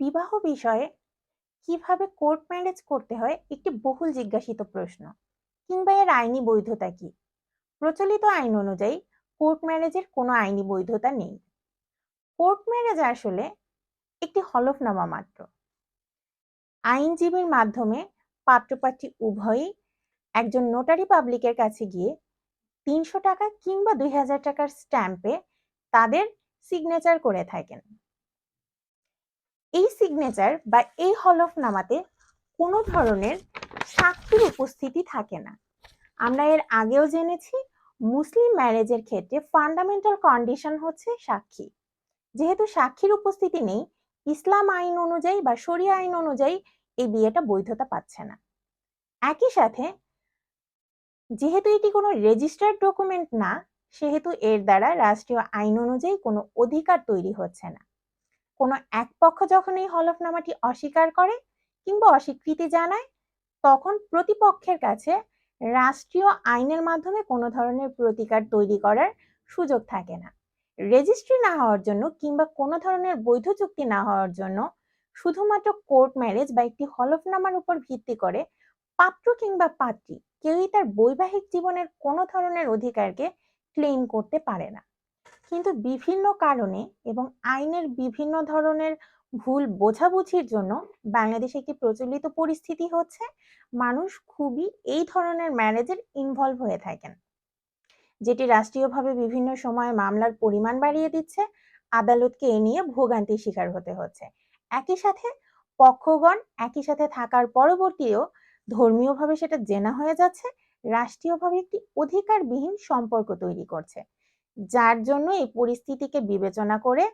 বিবাহ বিষয়ে কীভাবে কোর্ট ম্যারেজ করতে হয়, একটি বহুল জিজ্ঞাসিত প্রশ্ন। কিংবা এর আইনি বৈধতা কি? প্রচলিত আইন অনুযায়ী কোর্ট ম্যারেজের কোনো আইনি বৈধতা নেই। কোর্ট ম্যারেজ আসলে একটি হলফনামা মাত্র। আইনজীবীর মাধ্যমে পাত্রপাত্রী উভয়ই একজন নোটারি পাবলিকের কাছে গিয়ে তিনশো টাকা কিংবা দুই হাজার টাকার স্ট্যাম্পে তাদের সিগনেচার করে থাকেন। এই সিগনেচার বা এই হলফনামাতে কোনো ধরনের সাক্ষীর উপস্থিতি থাকে না। আমরা এর আগেও জেনেছি, মুসলিম ম্যারেজের ক্ষেত্রে ফান্ডামেন্টাল কন্ডিশন হচ্ছে সাক্ষী। যেহেতু সাক্ষীর উপস্থিতি নেই, ইসলাম আইন অনুযায়ী বা শরিয়া আইন অনুযায়ী এই বিয়েটা বৈধতা পাচ্ছে না। একই সাথে, যেহেতু এটি কোনো রেজিস্টার্ড ডকুমেন্ট না, সেহেতু এর দ্বারা রাষ্ট্রীয় আইন অনুযায়ী কোনো অধিকার তৈরি হচ্ছে না। কোনো এক পক্ষ যখন এই হলফনামাটি অস্বীকার করে কিংবা অস্বীকৃতি জানায়, তখন প্রতিপক্ষের কাছে রাষ্ট্রীয় আইনের মাধ্যমে কোনো ধরনের প্রতিকার তৈরি করার সুযোগ থাকে না। রেজিস্ট্রি না হওয়ার জন্য কিংবা কোনো ধরনের বৈধ চুক্তি না হওয়ার জন্য শুধুমাত্র কোর্ট ম্যারেজ বা একটি হলফনামার উপর ভিত্তি করে পাত্র কিংবা পাত্রী কেউই তার বৈবাহিক জীবনের কোনো ধরনের অধিকারকে ক্লেম করতে পারে না। কিন্তু বিভিন্ন কারণে এবং আইনের বিভিন্ন ধরনের ভুল বোঝাবুঝির জন্য বাংলাদেশে একটি প্রচলিত পরিস্থিতি হচ্ছে, মানুষ খুবই এই ধরনের ম্যারেজের ইনভলভ হয়ে থাকেন। যেটি রাষ্ট্রীয়ভাবে বিভিন্ন সময় মামলার পরিমাণ বাড়িয়ে দিচ্ছে, আদালতকে এ নিয়ে ভোগান্তির শিকার হতে হচ্ছে। একই সাথে পক্ষগণ একই সাথে থাকার পরবর্তীও ধর্মীয়ভাবে সেটা জেনা হয়ে যাচ্ছে, রাষ্ট্রীয়ভাবে একটি অধিকারবিহীন সম্পর্ক তৈরি করছে। যার জন্য এই পরিস্থিতিকে বিবেচনা করে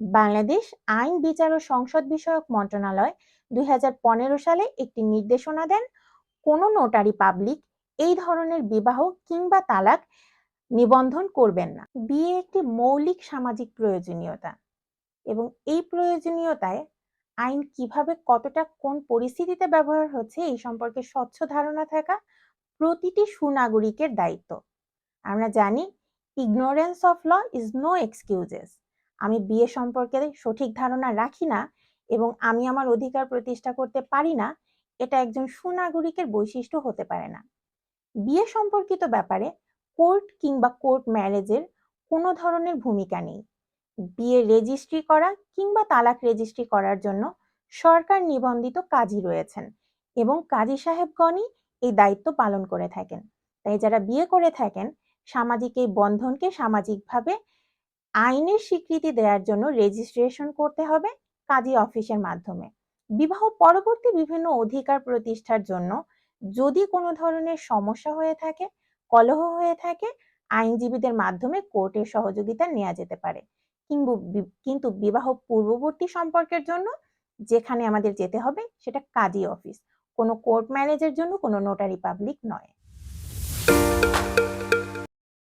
বাংলাদেশ আইন, বিচার ও সংসদ বিষয়ক মন্ত্রণালয় দুই সালে একটি নির্দেশনা দেন, কোনো নোটারি পাবলিক এই ধরনের বিবাহ কিংবা তালাক নিবন্ধন করবেন না। বিয়ে একটি মৌলিক সামাজিক প্রয়োজনীয়তা এবং এই প্রয়োজনীয়তায় আইন কীভাবে, কতটা, কোন পরিস্থিতিতে ব্যবহার হচ্ছে এই সম্পর্কে স্বচ্ছ ধারণা থাকা প্রতিটি সুনাগরিকের দায়িত্ব। আমরা জানি ignorance of law is no excuses আমি বিয়ে সম্পর্কে সঠিক ধারণা রাখি না এবং আমি আমার অধিকার প্রতিষ্ঠা করতে পারি না, এটা একজন সুনাগরিকের বৈশিষ্ট্য হতে পারে না। বিয়ে সম্পর্কিত ব্যাপারে কোর্ট কিংবা কোর্ট ম্যারেজের কোনো ধরনের ভূমিকা নেই। বিয়ে রেজিস্ট্রি করা কিংবা তালাক রেজিস্ট্রি করার জন্য সরকার নিবন্ধিত কাজী রয়েছেন এবং কাজী সাহেবগণই এই দায়িত্ব পালন করে থাকেন। তাই যারা বিয়ে করে থাকেন সামাজিক এই বন্ধনকে সামাজিকভাবে আইনের স্বীকৃতি দেওয়ার জন্য রেজিস্ট্রেশন করতে হবে কাজী অফিসের মাধ্যমে। বিবাহ পরবর্তী বিভিন্ন অধিকার প্রতিষ্ঠার জন্য যদি কোনো ধরনের সমস্যা হয়ে থাকে, কলহ হয়ে থাকে, আইনজীবীদের মাধ্যমে কোর্টের সহযোগিতা নেওয়া যেতে পারে। কিন্তু বিবাহ পূর্ববর্তী সম্পর্কের জন্য যেখানে আমাদের যেতে হবে সেটা কাজী অফিস। কোনো কোর্ট ম্যারেজের জন্য কোনো নোটারি পাবলিক নয়।